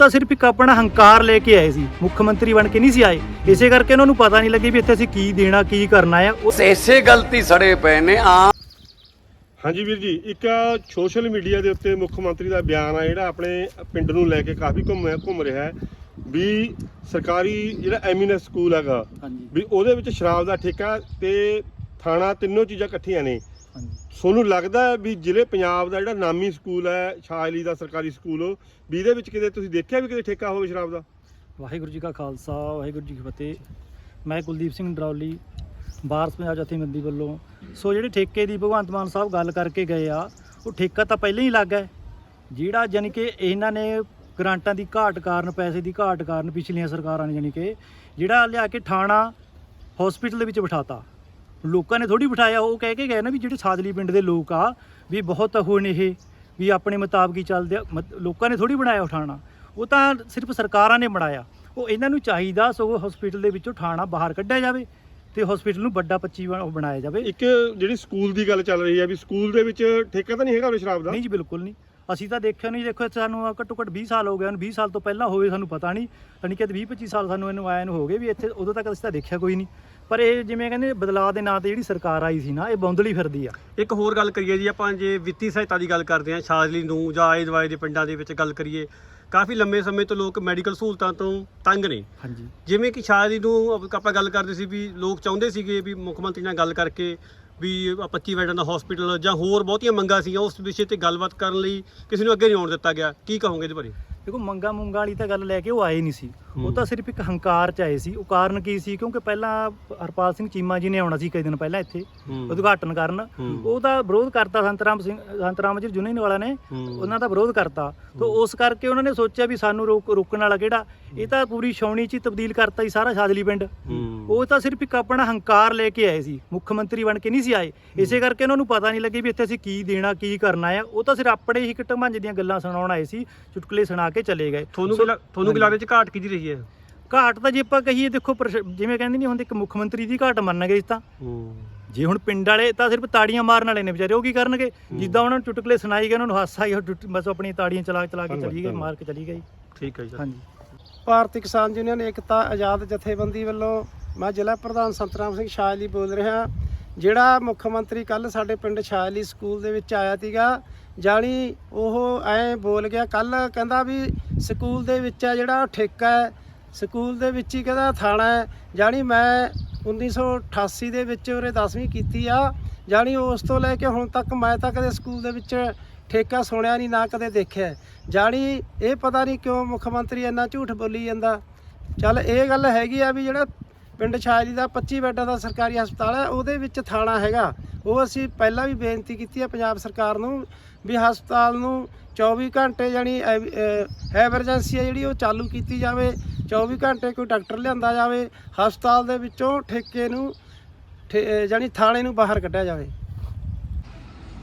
ਤਾਂ ਸਿਰਫ ਇੱਕ ਆਪਣਾ ਹੰਕਾਰ ਲੈ ਕੇ ਆਏ ਸੀ। ਮੁੱਖ ਮੰਤਰੀ ਬਣ ਕੇ ਨਹੀਂ ਸੀ ਆਏ। ਇਸੇ ਕਰਕੇ ਉਹਨਾਂ ਨੂੰ ਪਤਾ ਨਹੀਂ ਲੱਗੇ ਵੀ ਇੱਥੇ ਅਸੀਂ ਕੀ ਦੇਣਾ ਕੀ ਕਰਨਾ ਆ। ਉਹ ਇਸੇ ਗਲਤੀ ਸੜੇ ਪਏ ਨੇ। ਆ ਹਾਂਜੀ ਵੀਰ ਜੀ ਇੱਕ ਸੋਸ਼ਲ ਮੀਡੀਆ ਦੇ ਉੱਤੇ ਮੁੱਖ ਮੰਤਰੀ ਦਾ ਬਿਆਨ ਆ ਜਿਹੜਾ ਆਪਣੇ ਪਿੰਡ ਨੂੰ ਲੈ ਕੇ ਕਾਫੀ ਘੁੰਮ ਘੁੰਮ ਰਿਹਾ ਹੈ ਵੀ ਸਰਕਾਰੀ ਜਿਹੜਾ ਐਮੀਨਸ ਸਕੂਲ ਹੈਗਾ ਵੀ ਉਹਦੇ ਵਿੱਚ ਸ਼ਰਾਬ ਦਾ ਠੇਕਾ ਤੇ ਥਾਣਾ ਤਿੰਨੋਂ ਚੀਜ਼ਾਂ ਇਕੱਠੀਆਂ ਨੇ। ਤੁਹਾਨੂੰ ਲੱਗਦਾ ਹੈ ਵੀ ਜ਼ਿਲ੍ਹੇ ਪੰਜਾਬ ਦਾ ਜਿਹੜਾ ਨਾਮੀ ਸਕੂਲ ਹੈ ਸ਼ਾਇਲੀ ਦਾ ਸਰਕਾਰੀ ਸਕੂਲ, ਵੀ ਇਹਦੇ ਵਿੱਚ ਕਿਤੇ ਤੁਸੀਂ ਦੇਖਿਆ ਵੀ ਕਿਤੇ ਠੇਕਾ ਹੋਵੇ ਸ਼ਰਾਬ ਦਾ? ਵਾਹਿਗੁਰੂ ਜੀ ਕਾ ਖਾਲਸਾ, ਵਾਹਿਗੁਰੂ ਜੀ ਕੀ ਫਤਿਹ। ਮੈਂ ਕੁਲਦੀਪ ਸਿੰਘ ਡਰੌਲੀ ਬਾਰਸ ਪੰਜਾਬ ਜਥੇਬੰਦੀ ਵੱਲੋਂ। ਸੋ ਜਿਹੜੇ ਠੇਕੇ ਦੀ ਭਗਵੰਤ ਮਾਨ ਸਾਹਿਬ ਗੱਲ ਕਰਕੇ ਗਏ ਆ, ਉਹ ਠੇਕਾ ਤਾਂ ਪਹਿਲਾਂ ਹੀ ਲੱਗਾ ਹੈ। ਜਿਹੜਾ ਯਾਨੀ ਕਿ ਇਹਨਾਂ ਨੇ ਗ੍ਰਾਂਟਾਂ ਦੀ ਘਾਟ ਕਾਰਨ, ਪੈਸੇ ਦੀ ਘਾਟ ਕਾਰਨ ਪਿਛਲੀਆਂ ਸਰਕਾਰਾਂ ਨੇ ਯਾਨੀ ਕਿ ਜਿਹੜਾ ਲਿਆ ਕੇ ਥਾਣਾ ਹਸਪੀਟਲ ਦੇ ਵਿੱਚ ਬਿਠਾਤਾ। ਲੋਕਾਂ ਨੇ ਥੋੜੀ ਬਿਠਾਇਆ ਉਹ ਕਹਿ ਕੇ ਗਏ ਨਾ ਵੀ ਜਿਹੜੇ ਸਾਦਲੀ ਪਿੰਡ ਦੇ ਲੋਕ ਆ ਵੀ ਬਹੁਤ ਉਹ ਨੇ ਇਹ ਵੀ ਆਪਣੇ ਮੁਤਾਬਕ ਹੀ ਚੱਲਦੇ ਆ। ਮਤ- ਲੋਕਾਂ ਨੇ ਥੋੜੀ ਬਣਾਇਆ ਉਹ ਥਾਣਾ ਉਹ ਤਾਂ ਸਿਰਫ ਸਰਕਾਰਾਂ ਨੇ ਬਣਾਇਆ। ਉਹ ਇਹਨਾਂ ਨੂੰ ਚਾਹੀਦਾ ਸਗੋਂ ਹਸਪੀਟਲ ਦੇ ਵਿੱਚੋਂ ਥਾਣਾ ਬਾਹਰ ਕੱਢਿਆ ਜਾਵੇ ਤੇ ਹਸਪੀਟਲ ਨੂੰ ਵੱਡਾ 25 ਬਣ- ਉਹ ਬਣਾਇਆ ਜਾਵੇ। ਇੱਕ ਜਿਹੜੀ ਸਕੂਲ ਦੀ ਗੱਲ ਚੱਲ ਰਹੀ ਹੈ ਵੀ ਸਕੂਲ ਦੇ ਵਿੱਚ ਠੇਕਾ ਤਾਂ ਨਹੀਂ ਹੈਗਾ ਉਰੇ ਸ਼ਰਾਬ ਦਾ? ਨਹੀਂ ਜੀ ਬਿਲਕੁਲ ਨਹੀਂ। ਅਸੀਂ ਤਾਂ ਦੇਖਿਆ ਨਹੀਂ ਦੇਖੋ ਸਾਨੂੰ ਘੱਟੋ ਘੱਟ 20 ਸਾਲ ਹੋ ਗਏ ਹਨ 20 ਸਾਲ ਤੋਂ ਪਹਿਲਾਂ ਹੋਵੇ ਸਾਨੂੰ ਪਤਾ ਨਹੀਂ। ਯਾਨੀ ਕਿ 20 25 ਸਾਲ ਸਾਨੂੰ ਇਹਨੂੰ ਆਇਆ ਨੂੰ ਹੋ ਗਏ ਵੀ ਇੱਥੇ ਉਦੋਂ ਤੱਕ ਅਸੀਂ ਤਾਂ ਦੇਖਿਆ ਕੋਈ ਨਹੀਂ। ਪਰ ਇਹ ਜਿਵੇਂ ਕਹਿੰਦੇ ਬਦਲਾਅ ਦੇ ਨਾਂ ਤੇ ਜਿਹੜੀ ਸਰਕਾਰ ਆਈ ਸੀ ਨਾ ਇਹ ਬੌਂਦਲੀ ਫਿਰਦੀ ਆ। ਇੱਕ ਹੋਰ ਗੱਲ ਕਰੀਏ ਜੀ ਆਪਾਂ ਜੇ ਵਿੱਤੀ ਸਹਾਇਤਾ ਦੀ ਗੱਲ ਕਰਦੇ ਹਾਂ ਸ਼ਾਜਲੀ ਨੂੰ ਜਾਂ ਆਏ ਦੁਆਏ ਦੇ ਪਿੰਡਾਂ ਦੇ ਵਿੱਚ ਗੱਲ ਕਰੀਏ ਕਾਫੀ ਲੰਮੇ ਸਮੇਂ ਤੋਂ ਲੋਕ ਮੈਡੀਕਲ ਸਹੂਲਤਾਂ ਤੋਂ ਤੰਗ ਨੇ। ਹਾਂਜੀ। ਜਿਵੇਂ ਕਿ ਸ਼ਾਜਲੀ ਨੂੰ ਆਪਾਂ ਗੱਲ ਕਰਦੇ ਸੀ ਵੀ ਲੋਕ ਚਾਹੁੰਦੇ ਸੀਗੇ ਵੀ ਮੁੱਖ ਮੰਤਰੀ ਨਾਲ ਗੱਲ ਕਰਕੇ ਵੀ ਆਹ 25 ਬੈੱਡਾਂ ਦਾ ਹਸਪੀਟਲ ਜਾਂ ਹੋਰ ਬਹੁਤੀਆਂ ਮੰਗਾਂ ਸੀਗੀਆਂ ਉਸ ਵਿਸ਼ੇ ਤੇ ਗੱਲਬਾਤ ਕਰਨ ਲਈ ਕਿਸੇ ਨੂੰ ਅੱਗੇ ਨਹੀਂ ਆਉਣ ਦਿੱਤਾ ਗਿਆ। ਕੀ ਕਹੋਗੇ ਇਹਦੇ ਬਾਰੇ? ਦੇਖੋ ਮੰਗਾ ਮੁੰਗਾ ਵਾਲੀ ਤਾਂ ਗੱਲ ਲੈ ਕੇ ਉਹ ਆਏ ਨਹੀਂ ਸੀ। ਉਹ ਹੂੰ। ਤਾਂ ਸਿਰਫ ਇੱਕ ਹੰਕਾਰ ਚ ਆਏ ਸੀ। ਉਹ ਕਾਰਨ ਕੀ ਸੀ? ਕਿਉਂਕਿ ਪਹਿਲਾਂ ਹਰਪਾਲ ਸਿੰਘ ਚੀਮਾ ਜੀ ਨੇ ਆਉਣਾ ਸੀ ਕਈ ਦਿਨ ਪਹਿਲਾਂ ਇੱਥੇ ਉਦਘਾਟਨ ਕਰਨ। ਹੂੰ। ਉਹ ਤਾਂ ਵਿਰੋਧ ਕਰਤਾ ਸੰਤਰਾਮ ਸਿੰਘ ਸੰਤਰਾਮ ਜੀ ਜੁਨੀਨ ਵਾਲਾ ਨੇ। ਹੂੰ। ਉਹਨਾਂ ਦਾ ਵਿਰੋਧ ਕਰਤਾ। ਤਾਂ ਉਸ ਕਰਕੇ ਉਹਨਾਂ ਨੇ ਸੋਚਿਆ ਵੀ ਸਾਨੂੰ ਰੋਕ ਰੋਕਣ ਵਾਲਾ ਕਿਹੜਾ? ਇਹ ਤਾਂ ਪੂਰੀ ਛਾਉਣੀ ਚ ਹੀ ਤਬਦੀਲ ਕਰਤਾ ਸੀ ਸਾਰਾ ਸ਼ਾਦਲੀ ਪਿੰਡ। ਹੂੰ। ਉਹ ਤਾਂ ਸਿਰਫ ਇੱਕ ਆਪਣਾ ਹੰਕਾਰ ਲੈ ਕੇ ਆਏ ਸੀ। ਮੁੱਖ ਮੰਤਰੀ ਬਣ ਕੇ ਨਹੀਂ ਸੀ ਆਏ। ਇਸੇ ਕਰਕੇ ਉਹਨਾਂ ਨੂੰ ਪਤਾ ਨਹੀਂ ਲੱਗੇ ਵੀ ਇੱਥੇ ਅਸੀਂ ਕੀ ਦੇਣਾ ਕੀ ਕਰਨਾ ਆ। ਉਹ ਤਾਂ ਸਿਰਫ ਆਪਣੇ ਹੀ ਕਟਮੰਜ ਦੀਆਂ ਗੱਲਾਂ ਸੁਣਾਉਣ ਆਏ ਸੀ। ਚੁਟਕਲੇ ਸੁਣਾ ਕੇ ਚਲੇ ਗਏ। ਤੁਹਾਨੂੰ ਕੀ ਲੱਗ- ਤੁਹਾਨੂੰ ਕੀ ਲੱਗਦਾ ਇਹ 'ਚ ਘਾਟ ਕਿਹਦੀ ਰਹੀ ਹੈ? ਘਾਟ ਤਾਂ ਜੇ ਆਪਾਂ ਕਹੀਏ ਦੇਖੋ ਪ੍ਰਸ਼- ਜਿਵੇਂ ਕਹਿੰਦੇ ਨਹੀਂ ਹੁੰਦੇ ਇੱਕ ਮੁੱਖ ਮੰਤਰੀ ਦੀ ਘਾਟ ਮੰਨਾਂਗੇ ਇਸ ਤਾਂ। ਜੇ ਹੁਣ ਪਿੰਡ ਵਾਲੇ ਤਾਂ ਸਿਰਫ ਤਾੜੀਆਂ ਮਾਰਨ ਵਾਲੇ ਨੇ ਵਿਚਾਰੇ ਉਹ ਕੀ ਕਰਨਗੇ? ਜਿੱਦਾਂ ਉਹਨਾਂ ਨੂੰ ਚੁਟਕਲੇ ਸੁਣਾਈ ਗਏ ਉਹਨਾਂ ਨੂੰ ਹਾਸਾ ਹੀ ਉਹ ਟੁੱਟ- ਬਸ ਆਪਣੀਆਂ ਤਾੜੀਆਂ ਚਲਾ ਚਲਾ ਕੇ ਚਲੀ ਗਏ ਮਾਰ ਕੇ ਚਲੀ ਗਈ। ਠੀਕ ਹੈ ਜੀ। ਹਾਂਜੀ। ਭਾਰਤੀ ਕਿਸਾਨ ਯੂਨੀਅਨ ਏਕਤਾ ਆਜ਼ਾਦ ਜਥੇਬੰਦੀ ਵੱਲੋਂ ਮੈਂ ਜ਼ਿਲ੍ਹਾ ਪ੍ਰਧਾਨ ਸੰਤਰਾਮ ਸਿੰਘ ਸ਼ਾਜਲੀ ਬੋਲ ਰਿਹਾ। ਜਿਹੜਾ ਮੁੱਖ ਮੰਤਰੀ ਕੱਲ ਸਾਡੇ ਪਿੰਡ ਸ਼ਾਜਲੀ ਸਕੂਲ ਦੇ ਵਿੱਚ ਆਇਆ ਸੀਗਾ, ਜਾਣੀ ਉਹ ਐ ਬੋਲ ਗਿਆ ਕੱਲ ਕਹਿੰਦਾ ਵੀ ਸਕੂਲ ਦੇ ਵਿੱਚ ਆ ਜਿਹੜਾ ਠੇਕਾ ਹੈ, ਸਕੂਲ ਦੇ ਵਿੱਚ ਹੀ ਕਹਿੰਦਾ ਥਾਣਾ ਹੈ, ਜਾਣੀ ਮੈਂ 1988 ਦੇ ਵਿੱਚ ਉਰੇ 10ਵੀਂ ਕੀਤੀ ਆ, ਜਾਣੀ ਉਸ ਤੋਂ ਲੈ ਕੇ ਹੁਣ ਤੱਕ ਮੈਂ ਤਾਂ ਕਦੇ ਸਕੂਲ ਦੇ ਵਿੱਚ ਠੇਕਾ ਸੁਣਿਆ ਨਹੀਂ, ਨਾ ਕਦੇ ਦੇਖਿਆ। ਜਾਣੀ ਇਹ ਪਤਾ ਨਹੀਂ ਕਿਉਂ ਮੁੱਖ ਮੰਤਰੀ ਇੰਨਾ ਝੂਠ ਬੋਲੀ ਜਾਂਦਾ। ਚੱਲ ਇਹ ਗੱਲ ਹੈਗੀ ਆ ਵੀ ਜਿਹੜਾ ਪਿੰਡ ਛਾਜਲੀ ਦਾ 25 ਬੈੱਡਾਂ ਦਾ ਸਰਕਾਰੀ ਹਸਪਤਾਲ ਹੈ, ਉਹਦੇ ਵਿੱਚ ਥਾਣਾ ਹੈਗਾ। ਉਹ ਅਸੀਂ ਪਹਿਲਾਂ ਵੀ ਬੇਨਤੀ ਕੀਤੀ ਹੈ ਪੰਜਾਬ ਸਰਕਾਰ ਨੂੰ ਵੀ ਹਸਪਤਾਲ ਨੂੰ 24 ਘੰਟੇ ਜਾਨੀ ਐਮਰਜੈਂਸੀ ਹੈ ਜਿਹੜੀ, ਉਹ ਚਾਲੂ ਕੀਤੀ ਜਾਵੇ। 24 ਘੰਟੇ ਕੋਈ ਡਾਕਟਰ ਲਿਆਂਦਾ ਜਾਵੇ, ਹਸਪਤਾਲ ਦੇ ਵਿੱਚੋਂ ਠੇਕੇ ਨੂੰ, ਠੇ- ਜਾਣੀ ਥਾਣੇ ਨੂੰ ਬਾਹਰ ਕੱਢਿਆ ਜਾਵੇ।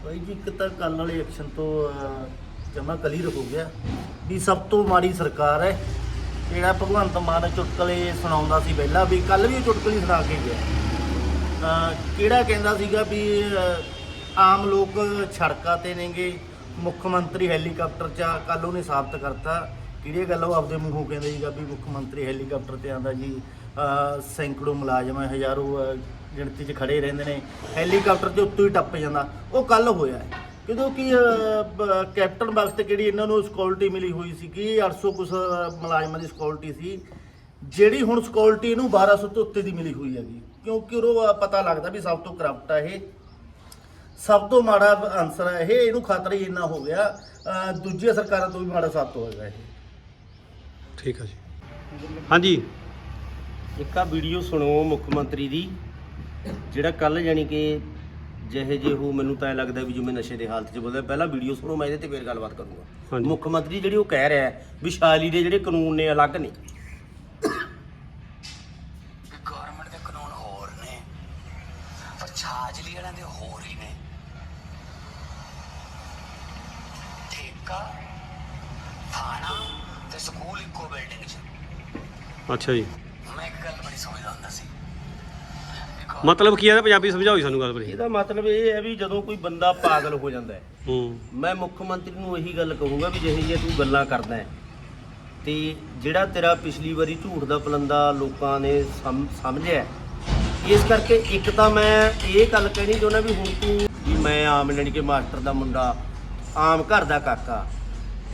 ਬਾਈ ਜੀ, ਇੱਕ ਤਾਂ ਕੱਲ ਵਾਲੇ ਐਕਸ਼ਨ ਤੋਂ ਜਮਾ ਕਲੀਅਰ ਹੋ ਗਿਆ ਵੀ ਸਭ ਤੋਂ ਮਾੜੀ ਸਰਕਾਰ ਹੈ ਜਿਹੜਾ ਭਗਵੰਤ ਮਾਨ ਚੁਟਕਲੇ ਸੁਣਾਉਂਦਾ ਸੀ ਪਹਿਲਾਂ ਵੀ ਕੱਲ ਵੀ ਉਹ ਚੁਟਕਲੀ ਸੁਣਾ ਕੇ ਗਿਆ। ਕਿਹੜਾ ਕਹਿੰਦਾ ਸੀਗਾ ਵੀ ਆਮ ਲੋਕ ਸੜਕਾਂ ਤੇ ਨੇਗੇ ਮੁੱਖ ਮੰਤਰੀ ਹੈਲੀਕਾਪਟਰ 'ਚ ਕੱਲ ਉਹਨੇ ਸਾਬਤ ਕਰਤਾ। ਕਿਹੜੀ ਗੱਲ ਉਹ ਆਪਦੇ ਮੂੰਹੋਂ ਕਹਿੰਦੇ ਸੀਗਾ ਵੀ ਮੁੱਖ ਮੰਤਰੀ ਹੈਲੀਕਾਪਟਰ ਤੇ ਆਂਦਾ ਜੀ ਸੈਂਕੜੋ ਮੁਲਾਜ਼ਮ ਹੈ, ਹਜ਼ਾਰੋ ਗਿਣਤੀ 'ਚ ਖੜੇ ਰਹਿੰਦੇ ਨੇ। ਹੈਲੀਕਾਪਟਰ ਦੇ ਉੱਤੋਂ ਹੀ ਟੱਪ ਜਾਂਦਾ। ਉਹ ਕੱਲ ਹੋਇਆ। ਹੈ ਕਿਉਂਕਿ ਕਿ ਕੈਪਟਨ ਵਕਤ ਕਿਹੜੀ ਇਹਨਾਂ ਨੂੰ ਸਿਕਿਉਰਿਟੀ ਮਿਲੀ ਹੋਈ ਸੀ ਕਿ 800 ਕੁਛ ਅਹ, ਮੁਲਾਜ਼ਮਾਂ ਦੀ ਸਿਕਿਉਰਿਟੀ ਸੀ ਜਿਹੜੀ ਹੁਣ ਸਿਕਿਉਰਿਟੀ ਇਹਨੂੰ 1200 ਤੋਂ ਉੱਤੇ ਦੀ ਮਿਲੀ ਹੋਈ ਹੈਗੀ। ਕਿਉਂਕਿ ਉਹ ਪਤਾ ਲੱਗਦਾ ਵੀ ਸਭ ਤੋਂ ਕਰਪਟ ਆ ਇਹ। ਸਭ ਤੋਂ ਮਾੜਾ ਆਨਸਰ ਹੈ ਇਹ ਇਹਨੂੰ ਖਤਰਾ ਹੀ ਇੰਨਾ ਹੋ ਗਿਆ ਦੂਜੀਆਂ ਸਰਕਾਰਾਂ ਤੋਂ ਵੀ ਮਾੜਾ ਸਾਬਤ ਹੋਏਗਾ ਇਹ। ਠੀਕ ਹੈ ਜੀ। ਹਾਂਜੀ। ਇੱਕ ਆ ਵੀਡੀਓ ਸੁਣੋ ਮੁੱਖ ਮੰਤਰੀ ਦੀ ਜਿਹੜਾ ਕੱਲ ਜਾਨੀ ਕਿ ਜਿਹੇ ਜੇ ਉਹ ਮੈਨੂੰ ਤਾਂ ਐਂ ਲੱਗਦਾ ਵੀ ਜਿਵੇਂ ਨਸ਼ੇ ਦੇ ਹਾਲਤ 'ਚ ਬੋਲਦਾ ਪਹਿਲਾਂ ਵੀਡੀਓ ਸੁਣੋ ਮੈਂ ਇਹਦੇ ਤੇ ਫੇਰ ਗੱਲਬਾਤ ਕਰੂੰਗਾ। ਹਾਂਜੀ। ਮੁੱਖ ਮੰਤਰੀ ਜਿਹੜੀ ਉਹ ਕਹਿ ਰਿਹਾ ਹੈ ਵੀ ਸ਼ਾਲੀ ਦੇ ਜਿਹੜੇ ਕਾਨੂੰਨ ਨੇ ਅਲੱਗ ਨੇ। ਗਵਰਨਮੈਂਟ ਦੇ ਕਾਨੂੰਨ ਹੋਰ ਨੇ ਪਰ ਛਾਜਲੀ ਵਾਲਿਆਂ ਦੇ ਹੋਰ ਹੀ ਨੇ। ਠੇਕਾ ਥਾਣਾ ਤੇ ਸਕੂਲ ਇੱਕੋ ਬਿਲਡਿੰਗ 'ਚ। ਅੱਛਾ ਜੀ। ਮੈਂ ਇੱਕ ਗੱਲ ਬੜੀ ਸਮਝਦਾ ਮਤਲਬ ਕੀ ਹੈ ਪੰਜਾਬੀ ਸਮਝਾਓ ਜੀ ਸਾਨੂੰ ਗੱਲ ਬੜੀ ਇਹਦਾ ਮਤਲਬ ਇਹ ਹੈ ਵੀ ਜਦੋਂ ਕੋਈ ਬੰਦਾ ਪਾਗਲ ਹੋ ਜਾਂਦਾ ਹੈ ਹੂੰ। ਮੈਂ ਮੁੱਖ ਮੰਤਰੀ ਨੂੰ ਇਹੀ ਗੱਲ ਕਹੂੰਗਾ ਵੀ ਜਿਹੇ ਜੇ ਤੂੰ ਗੱਲਾਂ ਕਰਦਾ ਹੈ ਤੇ ਜਿਹੜਾ ਤੇਰਾ ਪਿਛਲੀ ਵਾਰੀ ਝੂਠ ਦਾ ਪਲੰਦਾ ਲੋਕਾਂ ਨੇ ਸਮ- ਸਮਝਿਆ ਇਸ ਕਰਕੇ ਇੱਕ ਤਾਂ ਮੈਂ ਇਹ ਗੱਲ ਕਹਿਣੀ ਚਾਹੁੰਦਾ ਵੀ ਹੁਣ ਤੂੰ ਵੀ ਮੈਂ ਆਮ ਜਾਣੀ ਕਿ ਮਾਸਟਰ ਦਾ ਮੁੰਡਾ ਆਮ ਘਰ ਦਾ ਕਾਕਾ।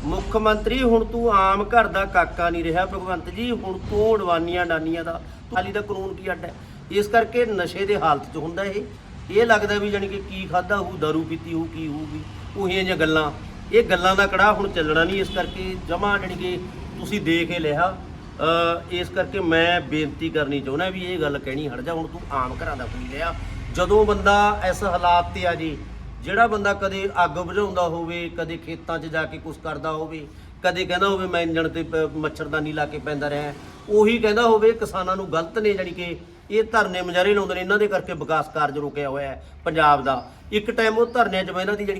ਮੁੱਖ ਮੰਤਰੀ ਹੁਣ ਤੂੰ ਆਮ ਘਰ ਦਾ ਕਾਕਾ ਨਹੀਂ ਰਿਹਾ ਭਗਵੰਤ ਜੀ ਹੁਣ ਤੂੰ ਅਡਵਾਨੀਆਂ ਡਾਨੀਆਂ ਦਾ ਹਾਲੀ ਦਾ ਕਾਨੂੰਨ ਕੀ ਅੱਡ ਹੈ? ਇਸ ਕਰਕੇ ਨਸ਼ੇ ਦੇ ਹਾਲਤ 'ਚ ਹੁੰਦਾ ਇਹ। ਇਹ ਲੱਗਦਾ ਵੀ ਜਾਣੀ ਕਿ ਕੀ ਖਾਦਾ ਹੋਊ ਦਾਰੂ ਪੀਤੀ ਹੋਊ ਕੀ ਹੋਊਗੀ ਉਹੀਆਂ ਜਿਹੀਆਂ ਗੱਲਾਂ। ਇਹ ਗੱਲਾਂ ਦਾ ਕੜਾ ਹੁਣ ਚੱਲਣਾ ਨਹੀਂ, ਇਸ ਕਰਕੇ ਜਮਾ ਜਾਣੀ ਕਿ ਤੁਸੀਂ ਦੇਖ ਹੀ ਲਿਆ। ਇਸ ਕਰਕੇ ਮੈਂ ਬੇਨਤੀ ਕਰਨੀ ਚਾਹੁੰਦਾ ਵੀ ਇਹ ਗੱਲ ਕਹਿਣੀ ਹਟ ਜਾ, ਹੁਣ ਤੂੰ ਆਮ ਘਰਾਂ ਦਾ ਕੋਈ ਲਿਆ। ਜਦੋਂ ਬੰਦਾ ਇਸ ਹਾਲਾਤ ਤੇ ਆ ਜੀ, ਜਿਹੜਾ ਬੰਦਾ ਕਦੇ ਅੱਗ ਬੁਝਾਉਂਦਾ ਹੋਵੇ, ਕਦੇ ਖੇਤਾਂ 'ਚ ਜਾ ਕੇ ਕੁਝ ਕਰਦਾ ਹੋਵੇ, ਕਦੇ ਕਹਿੰਦਾ ਹੋਵੇ ਮੈਂ ਇੰਜਣ ਤੇ ਪ- ਮੱਛਰਦਾਨੀ ਲਾ ਕੇ ਪੈਂਦਾ ਰਿਹਾ। ਉਹੀ ਕਹਿੰਦਾ ਹੋਵੇ ਕਿਸਾਨਾਂ ਨੂੰ ਗਲਤ ਨੇ, ਜਾਣੀ ਕਿ ਇਹ ਧਰਨੇ ਮੁਜ਼ਾਹਰੇ ਲਾਉਂਦੇ ਨੇ, ਇਹਨਾਂ ਦੇ ਕਰਕੇ ਵਿਕਾਸ ਕਾਰਜ ਰੁਕਿਆ ਹੋਇਆ ਹੈ ਪੰਜਾਬ ਦਾ। ਇੱਕ ਟਾਈਮ ਉਹ ਧਰਨਿਆਂ 'ਚ ਮੈਂ ਇਹਨਾਂ ਦੀ ਜਿਹੜੀ